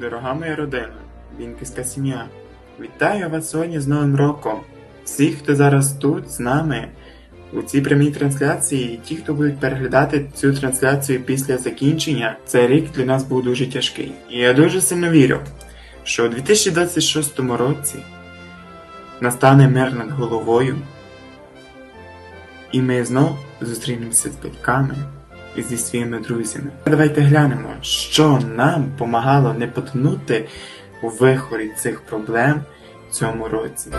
Дорога моя родина, Вінківська сім'я, вітаю вас сьогодні з Новим роком. Всіх, хто зараз тут з нами у цій прямій трансляції, і ті, хто будуть переглядати цю трансляцію після закінчення, цей рік для нас був дуже тяжкий. І я дуже сильно вірю, що у 2026 році настане мир над головою, і ми знов зустрінемося з батьками і зі своїми друзями. Давайте глянемо, що нам помагало не потонути у вихорі цих проблем в цьому році.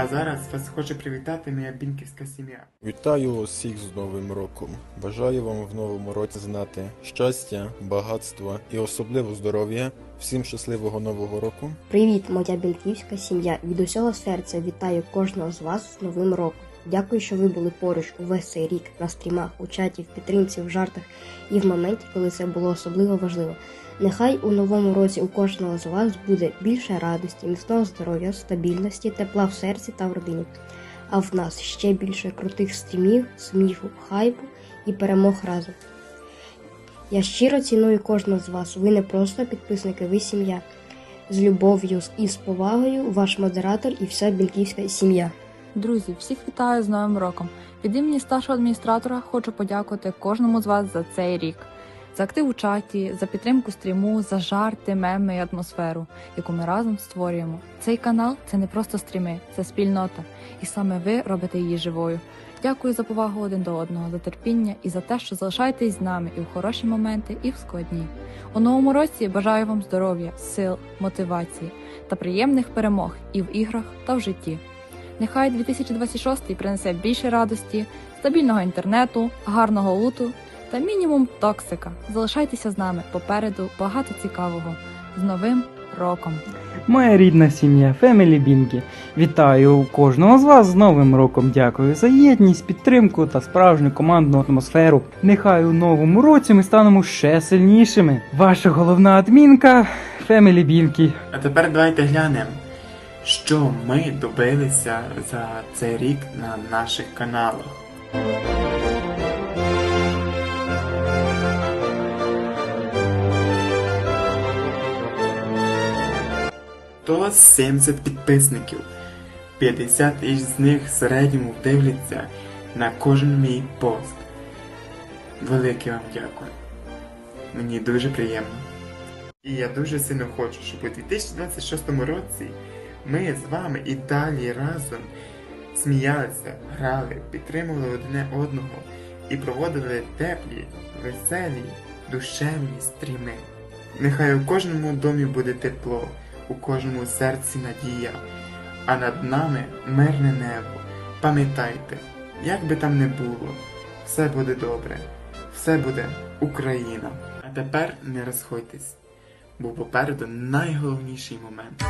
А зараз вас хоче привітати моя бінківська сім'я. Вітаю усіх з Новим роком. Бажаю вам в новому році знати щастя, багатства і особливо здоров'я. Всім щасливого нового року. Привіт, моя бінківська сім'я. Від усього серця вітаю кожного з вас з Новим роком. Дякую, що ви були поруч увесь цей рік на стрімах, у чаті, в підтримці, в жартах і в моменті, коли це було особливо важливо. Нехай у новому році у кожного з вас буде більше радості, міцного здоров'я, стабільності, тепла в серці та в родині. А в нас ще більше крутих стрімів, сміху, хайпу і перемог разом. Я щиро ціную кожного з вас. Ви не просто підписники, ви сім'я. З любов'ю і з повагою ваш модератор і вся білківська сім'я. Друзі, всіх вітаю з Новим роком. Від імені старшого адміністратора хочу подякувати кожному з вас за цей рік, за актив у чаті, за підтримку стріму, за жарти, меми і атмосферу, яку ми разом створюємо. Цей канал це не просто стріми, це спільнота, і саме ви робите її живою. Дякую за повагу один до одного, за терпіння і за те, що залишаєтесь з нами і в хороші моменти, і в складні. У новому році бажаю вам здоров'я, сил, мотивації та приємних перемог і в іграх та в житті. Нехай 2026 принесе більше радості, стабільного інтернету, гарного луту та мінімум токсика. Залишайтеся з нами попереду багато цікавого. З новим роком! Моя рідна сім'я Family Binky. Вітаю кожного з вас з Новим роком. Дякую за єдність, підтримку та справжню командну атмосферу. Нехай у новому році ми станемо ще сильнішими. Ваша головна адмінка Family Binky. А тепер давайте глянемо, що ми добилися за цей рік на наших каналах. То 70 підписників. 50 із них в середньому дивляться на кожен мій пост. Велике вам дякую. Мені дуже приємно. І я дуже сильно хочу, щоб у 2026 році ми з вами і далі разом сміялися, грали, підтримували одне одного і проводили теплі, веселі, душевні стріми. Нехай у кожному домі буде тепло, у кожному серці надія, а над нами мирне небо. Пам'ятайте, як би там не було, все буде добре, все буде Україна. А тепер не розходьтесь, бо попереду найголовніший момент.